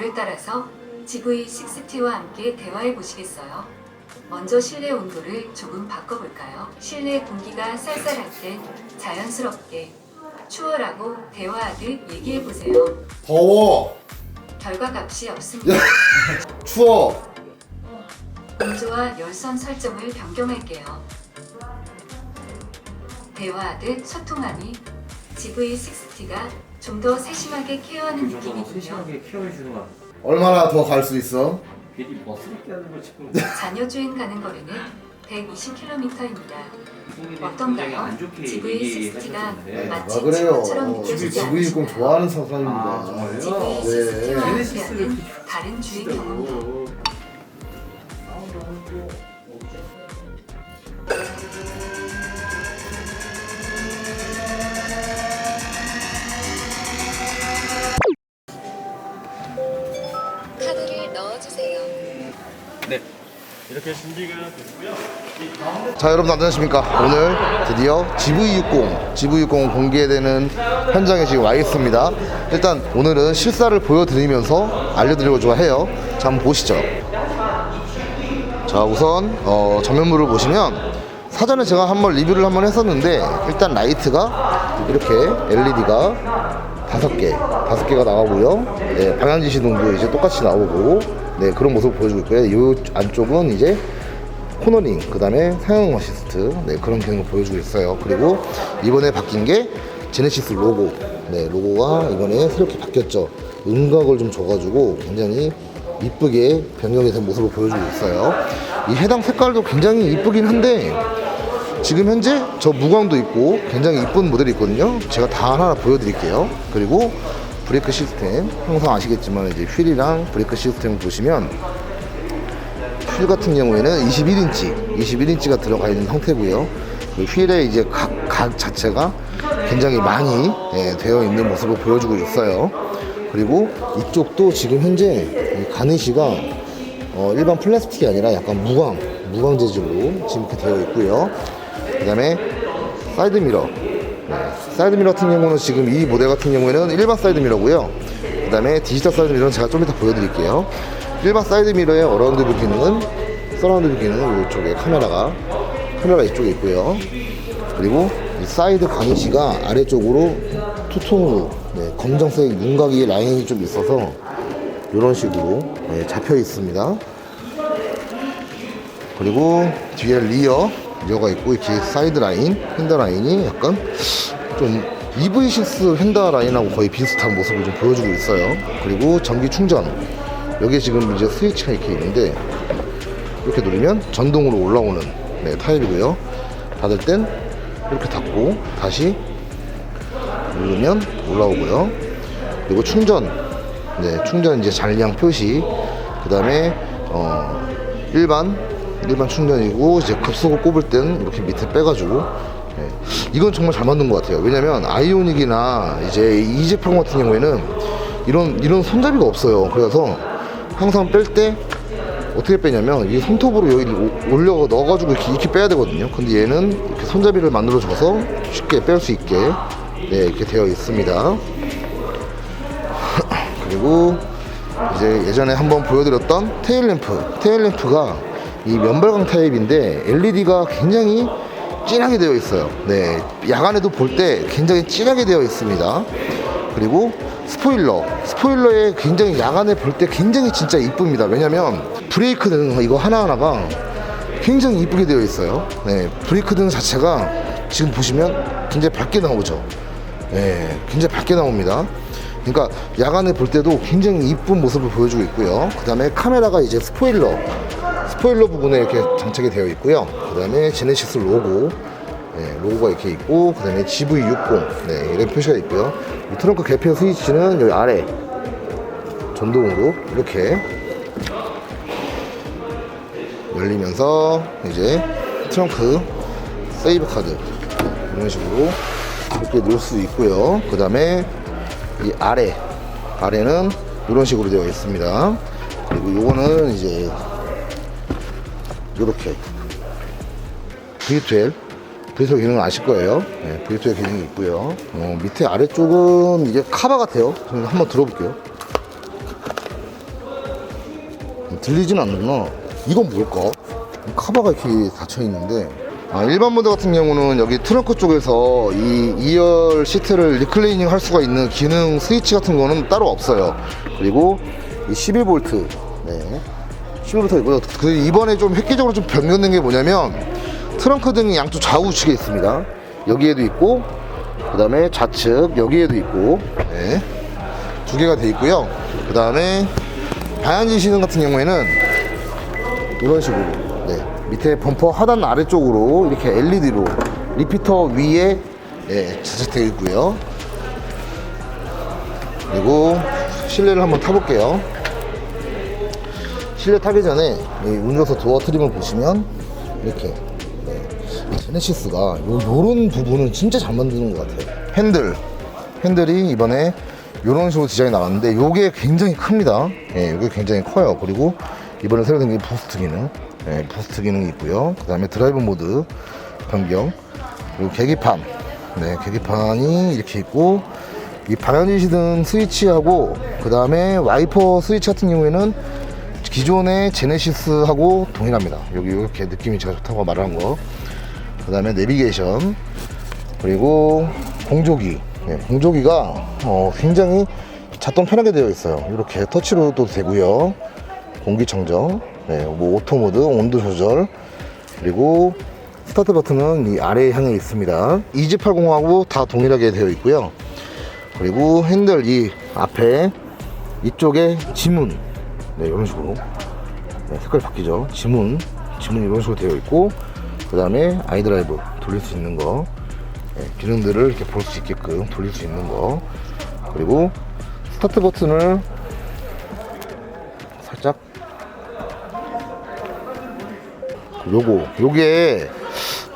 저를 따라서 GV60T와 함께 대화해 보시겠어요? 먼저 실내 온도를 조금 바꿔볼까요? 실내 공기가 쌀쌀할 땐 자연스럽게 추워라고 대화하듯 얘기해 보세요. 더워 결과 값이 없습니다. 추워 온도와 열선 설정을 변경할게요. 대화하듯 소통하니 GV60T가 좀 더 세심하게 케어하는 이 느낌이군요. 세심하게 케어해 주는 건 얼마나 더 갈 수 있어? 괜히 멋스럽게 하는 걸 지금 자녀 주행 가는 거리는 120km입니다. 굉장히 어떤가요? 안 좋게 GV60T가 얘기하셨는데 마치 아 그래요 친구처럼 어, 느껴지지 지금 GV60 않으시나요? 좋아하는 아, 사람입니다 정말요? GV60T와 네. 함께하는 다른 주행 경험도 카드 이렇게 준비가 됐고요. 자 여러분 안녕하십니까? 오늘 드디어 GV60 GV60 공개되는 현장에 지금 와 있습니다. 일단 오늘은 실사를 보여드리면서 알려드리고 해요. 자 한번 보시죠. 자 우선 어, 전면부를 보시면 사전에 제가 한번 리뷰를 한번 했었는데 일단 라이트가 이렇게 LED가 다섯 개 다섯 개가 나오고요. 네, 방향 지시등도 이제 똑같이 나오고 네 그런 모습을 보여주고 있고요 이 안쪽은 이제 코너링, 그 다음에 상용 어시스트, 네, 그런 기능을 보여주고 있어요. 그리고 이번에 바뀐 게 제네시스 로고. 네, 로고가 이번에 새롭게 바뀌었죠. 음각을 좀 줘가지고 굉장히 이쁘게 변경이 된 모습을 보여주고 있어요. 이 해당 색깔도 굉장히 이쁘긴 한데 지금 현재 저 무광도 있고 굉장히 이쁜 모델이 있거든요. 제가 다 하나 보여드릴게요. 그리고 브레이크 시스템 항상 아시겠지만 이제 휠이랑 브레이크 시스템을 보시면 휠 같은 경우에는 21인치, 21인치가 들어가 있는 형태고요. 그 휠의 이제 각, 각 자체가 굉장히 많이 예, 되어 있는 모습을 보여주고 있어요. 그리고 이쪽도 지금 현재 이 가니쉬가 어, 일반 플라스틱이 아니라 약간 무광, 무광 재질로 지금 이렇게 되어 있고요. 그 다음에 사이드 미러. 네, 사이드 미러 같은 경우는 지금 이 모델 같은 경우에는 일반 사이드 미러고요. 그 다음에 디지털 사이드 미러는 제가 좀 이따 보여드릴게요. 일반 사이드 미러의 어라운드 뷰 기능은 서라운드 뷰 기능은 이쪽에 카메라가 카메라가 이쪽에 있고요. 그리고 이 사이드 가니쉬가 아래쪽으로 투톤으로 네, 검정색 윤곽이 라인이 좀 있어서 이런 식으로 네, 잡혀 있습니다. 그리고 뒤에 리어 리어가 있고 이렇게 사이드 라인 핸더 라인이 약간 좀 EV6 핸더 라인하고 거의 비슷한 모습을 좀 보여주고 있어요. 그리고 전기 충전 여기에 지금 이제 스위치가 이렇게 있는데 이렇게 누르면 전동으로 올라오는 네, 타입이고요. 닫을 땐 이렇게 닫고 다시 누르면 올라오고요. 그리고 충전, 네, 충전 이제 잔량 표시. 그 다음에 어, 일반 일반 충전이고 이제 급속을 꼽을 땐 이렇게 밑에 빼가지고 네, 이건 정말 잘 만든 것 같아요. 왜냐면 아이오닉이나 이제 이 제품 같은 경우에는 이런 이런 손잡이가 없어요. 그래서 항상 뺄 때 어떻게 빼냐면 이 손톱으로 여기 올려 넣어가지고 이렇게, 이렇게 빼야 되거든요. 근데 얘는 이렇게 손잡이를 만들어 줘서 쉽게 뺄 수 있게 네, 이렇게 되어 있습니다. 그리고 이제 예전에 한번 보여드렸던 테일 램프, 테일 램프가 이 면발광 타입인데 LED가 굉장히 진하게 되어 있어요. 네, 야간에도 볼 때 굉장히 진하게 되어 있습니다. 그리고 스포일러, 스포일러에 굉장히 야간에 볼 때 굉장히 진짜 이쁩니다. 왜냐면 브레이크 등 이거 하나하나가 굉장히 이쁘게 되어 있어요. 네, 브레이크 등 자체가 지금 보시면 굉장히 밝게 나오죠. 네, 굉장히 밝게 나옵니다. 그러니까 야간에 볼 때도 굉장히 이쁜 모습을 보여주고 있고요. 그 다음에 카메라가 이제 스포일러, 스포일러 부분에 이렇게 장착이 되어 있고요. 그 다음에 제네시스 로고, 네, 로고가 이렇게 있고, 그 다음에 GV60, 네, 이런 표시가 있고요. 이 트렁크 개폐 스위치는 여기 아래 전동으로 이렇게 열리면서 이제 트렁크 세이브 카드 이런 식으로 이렇게 넣을 수 있고요. 그 다음에 이 아래 아래는 이런 식으로 되어 있습니다. 그리고 요거는 이제 이렇게 V12 브리토 기능 아실 거예요. 네, 브리토의 기능이 있고요. 어, 밑에 아래쪽은 이게 카바 같아요. 한번 들어볼게요. 들리진 않는구나. 이건 뭘까? 카바가 이렇게 닫혀 있는데. 아, 일반 모드 같은 경우는 여기 트렁크 쪽에서 이 2열 시트를 리클레이닝 할 수가 있는 기능 스위치 같은 거는 따로 없어요. 그리고 이 12V. 네. 12V 있고요. 그 이번에 좀 획기적으로 좀 변경된 게 뭐냐면 트렁크 등이 양쪽 좌우측에 있습니다. 여기에도 있고, 그 다음에 좌측 여기에도 있고, 네. 두 개가 돼 있고요. 그 다음에 방향지 시능 같은 경우에는 이런 식으로 네. 밑에 범퍼 하단 아래쪽으로 이렇게 LED로 리피터 위에 예, 장착되어 있고요. 그리고 실내를 한번 타볼게요. 실내 타기 전에 이 운전석 도어 트림을 보시면 이렇게 네. 이 제네시스가 요, 요런 부분은 진짜 잘 만드는 것 같아요. 핸들 핸들이 이번에 이런 식으로 디자인이 나왔는데 요게 굉장히 큽니다. 예, 요게 굉장히 커요. 그리고 이번에 새로 생긴 부스트 기능, 예, 부스트 기능이 있고요. 그 다음에 드라이브 모드 변경, 그리고 계기판, 네, 계기판이 이렇게 있고 이 방향지시등 스위치하고 그 다음에 와이퍼 스위치 같은 경우에는 기존의 제네시스하고 동일합니다. 여기 이렇게 느낌이 제가 좋다고 말한 거. 그 다음에 내비게이션, 그리고 공조기. 네, 공조기가 어, 굉장히 작동 편하게 되어 있어요. 이렇게 터치로도 되고요. 공기청정, 네, 뭐 오토 모드, 온도 조절, 그리고 스타트 버튼은 이 아래에 향해 있습니다. EG80하고 다 동일하게 되어 있고요. 그리고 핸들 이 앞에 이쪽에 지문, 네, 이런 식으로. 네, 색깔 바뀌죠. 지문, 지문 이런 식으로 되어 있고, 그 다음에 아이드라이브 돌릴 수 있는 거, 네, 기능들을 이렇게 볼 수 있게끔 돌릴 수 있는 거, 그리고 스타트 버튼을 살짝 요거 요게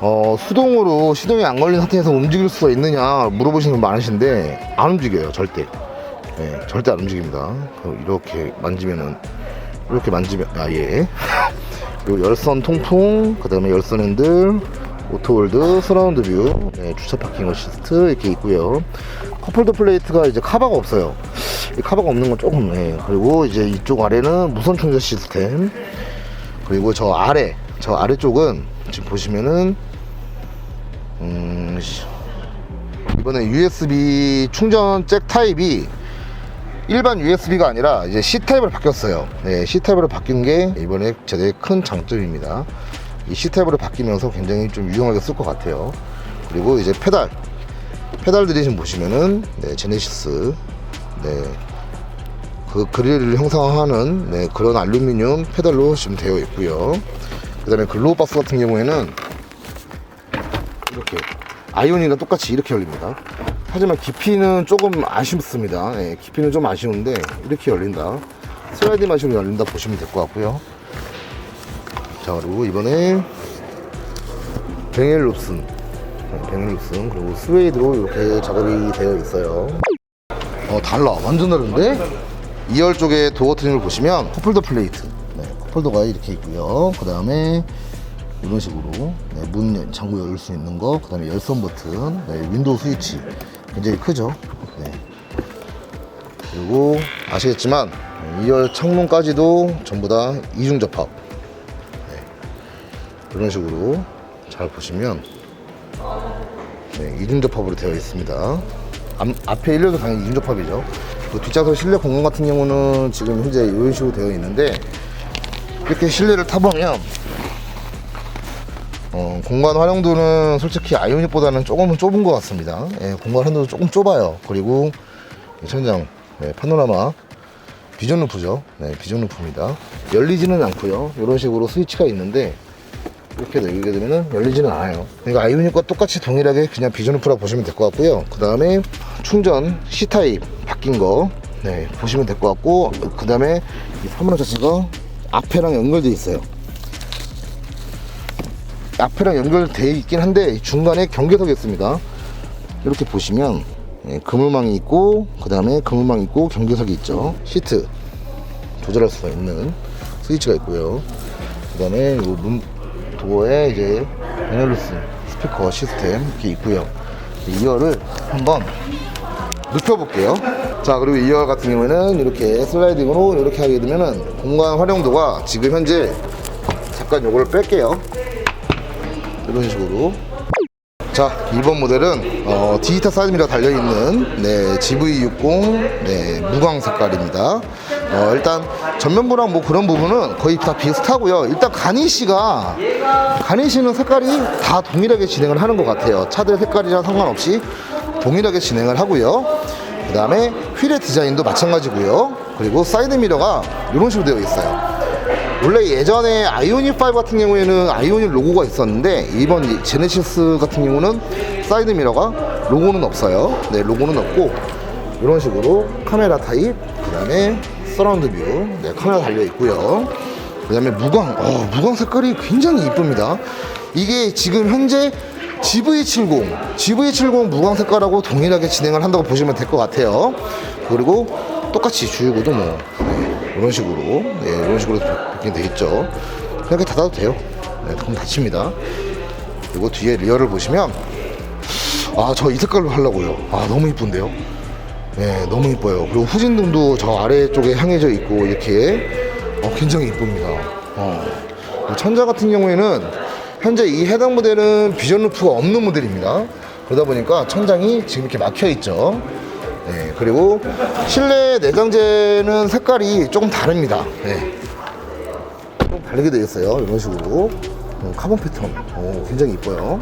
어, 수동으로 시동이 안 걸린 상태에서 움직일 수가 있느냐 물어보시는 분 많으신데 안 움직여요 절대. 예, 절대 안 움직입니다. 그 이렇게 만지면은 이렇게 만지면 아예. 그리고 열선 통풍 그 다음에 열선 핸들 오토홀드 서라운드 뷰 네, 주차 파킹 어시스트 이렇게 있고요. 컵홀더 플레이트가 이제 카바가 없어요. 이 카바가 없는 건 조금 네. 그리고 이제 이쪽 아래는 무선 충전 시스템. 그리고 저 아래 저 아래쪽은 지금 보시면은 음 씨, 이번에 USB 충전 잭 타입이 일반 USB가 아니라 이제 C 타입으로 바뀌었어요. 네, C 타입으로 바뀐 게 이번에 제일 큰 장점입니다. 이 C 타입으로 바뀌면서 굉장히 좀 유용하게 쓸 것 같아요. 그리고 이제 페달, 페달들이 지금 보시면은 네, 제네시스, 네, 그 그릴을 형상화하는 네, 그런 알루미늄 페달로 지금 되어 있고요. 그다음에 글로우 박스 같은 경우에는 이렇게 아이오닉이랑 똑같이 이렇게 열립니다. 하지만 깊이는 조금 아쉽습니다. 예, 깊이는 좀 아쉬운데 이렇게 열린다. 슬라이딩 마시로 열린다 보시면 될 것 같고요. 자 그리고 이번에 뱅엘 롭슨, 네, 뱅엘 롭슨 그리고 스웨이드로 이렇게 작업이 되어 있어요. 어 달라, 완전 다른데? 2열 쪽에 도어 트림을 보시면 컵홀더 플레이트, 네, 컵홀더가 이렇게 있고요. 그 다음에 이런 식으로 네, 문 잠구 열 수 있는 거, 그 다음에 열선 버튼, 네, 윈도우 스위치 굉장히 크죠. 네. 그리고 아시겠지만 2열 창문까지도 전부 다 이중 접합. 네. 이런 식으로 잘 보시면 네, 이중 접합으로 되어 있습니다. 앞, 앞에 1렬도 당연히 이중 접합이죠. 그 뒷좌석 실내 공간 같은 경우는 지금 현재 이런 식으로 되어 있는데 이렇게 실내를 타보면 어, 공간 활용도는 솔직히 아이오닉보다는 조금은 좁은 것 같습니다. 예, 공간 활용도도 조금 좁아요. 그리고 이 천장 네, 파노라마 비전 루프죠. 네, 비전 루프입니다. 열리지는 않고요. 이런 식으로 스위치가 있는데 이렇게 열리게 되면은 열리지는 않아요. 그러니까 아이오닉과 똑같이 동일하게 그냥 비전 루프라 보시면 될 것 같고요. 그 다음에 충전 C 타입 바뀐 거 네, 보시면 될 것 같고 그 다음에 이 사문화 자체가 앞에랑 연결돼 있어요. 앞에랑 연결돼 있긴 한데 중간에 경계석이 있습니다. 이렇게 보시면 예, 그물망이 있고 그 다음에 그물망 있고 경계석이 있죠. 시트 조절할 수가 있는 스위치가 있고요. 그 다음에 문 도어에 이제 베넬루스 스피커 시스템 이렇게 있고요 2열을 한번 눕혀볼게요 자 그리고 2열 같은 경우에는 이렇게 슬라이딩으로 이렇게 하게 되면은 공간 활용도가 지금 현재 잠깐 요거를 뺄게요 이런 식으로. 자 2번 모델은 어, 디지털 사이드미러 달려있는 네, GV60 네, 무광 색깔입니다. 어, 일단 전면부랑 뭐 그런 부분은 거의 다 비슷하고요. 일단 가니시가 가니시는 색깔이 다 동일하게 진행을 하는 것 같아요. 차들 색깔이랑 상관없이 동일하게 진행을 하고요. 그 다음에 휠의 디자인도 마찬가지고요. 그리고 사이드미러가 이런 식으로 되어 있어요 원래 예전에 아이오닉 5 같은 경우에는 아이오닉 로고가 있었는데 이번 이 제네시스 같은 경우는 사이드 미러가 로고는 없어요. 네, 로고는 없고 이런 식으로 카메라 타입, 그다음에 서라운드 뷰, 네, 카메라 달려 있고요. 그다음에 무광, 어, 무광 색깔이 굉장히 이쁩니다. 이게 지금 현재 GV70, GV70 무광 색깔하고 동일하게 진행을 한다고 보시면 될 것 같아요. 그리고 똑같이 주유구도 뭐 네, 이런 식으로, 네, 이런 식으로 돼 있죠. 이렇게 닫아도 돼요. 네, 그럼 닫힙니다. 그리고 뒤에 리어를 보시면 아 저 이 색깔로 하려고요. 아 너무 이쁜데요. 네, 너무 이뻐요. 그리고 후진등도 저 아래쪽에 향해져 있고 이렇게 어, 굉장히 이쁩니다. 어. 천자 같은 경우에는 현재 이 해당 모델은 비전 루프가 없는 모델입니다. 그러다 보니까 천장이 지금 이렇게 막혀 있죠. 네, 그리고 실내 내장재는 색깔이 조금 다릅니다. 네. 좀 다르게 되어 있어요. 이런 식으로 어, 카본 패턴 어, 굉장히 이뻐요.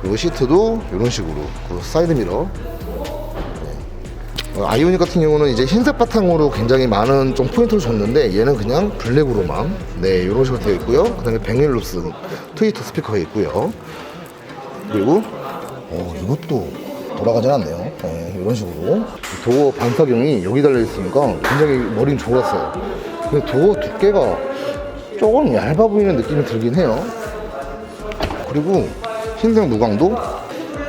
그리고 시트도 이런 식으로 그 사이드 미러 어, 아이오닉 같은 경우는 이제 흰색 바탕으로 굉장히 많은 좀 포인트를 줬는데 얘는 그냥 블랙으로만 네 이런 식으로 되어 있고요 그 다음에 뱅일루스 트위터 스피커가 있고요 그리고 어, 이것도 돌아가진 않네요 네, 이런 식으로. 도어 반사경이 여기 달려 있으니까 굉장히 머리는 좋았어요. 근데 도어 두께가 조금 얇아 보이는 느낌이 들긴 해요. 그리고 흰색 무광도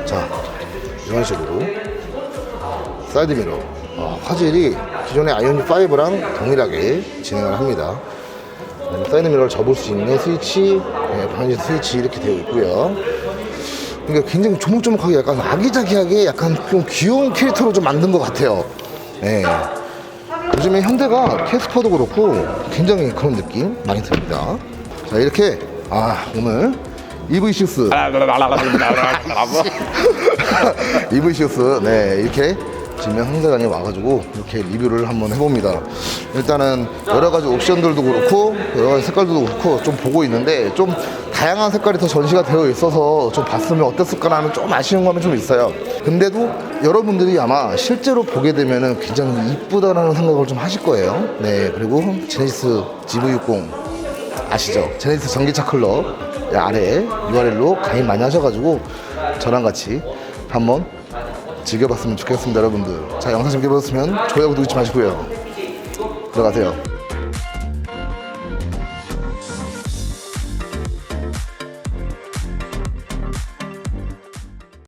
자 이런 식으로. 사이드 미러. 어, 화질이 기존의 아이오닉 5랑 동일하게 진행을 합니다. 그다음에 사이드 미러를 접을 수 있는 스위치 네, 방지 스위치 이렇게 되어 있고요 그러니까 굉장히 조목조목하게 약간 아기자기하게 약간 좀 귀여운 캐릭터로 좀 만든 것 같아요. 네. 요즘에 현대가 캐스퍼도 그렇고 굉장히 그런 느낌 많이 듭니다. 자 이렇게 아 오늘 EV6 EV6 네 이렇게 지명 항사관이 와가지고 이렇게 리뷰를 한번 해봅니다. 일단은 여러 가지 옵션들도 그렇고 여러 가지 색깔도 그렇고 좀 보고 있는데 좀 다양한 색깔이 더 전시가 되어 있어서 좀 봤으면 어땠을까라는 좀 아쉬운 감이 좀 있어요. 근데도 여러분들이 아마 실제로 보게 되면은 굉장히 이쁘다라는 생각을 좀 하실 거예요. 네 그리고 제네시스 GV60 아시죠? 제네시스 전기차 클럽 아래 URL로 가입 많이 하셔가지고 저랑 같이 한번 즐겨봤으면 좋겠습니다 여러분들. 자 영상 재밌게 보셨으면 좋아요 구독 잊지 마시고요. 들어가세요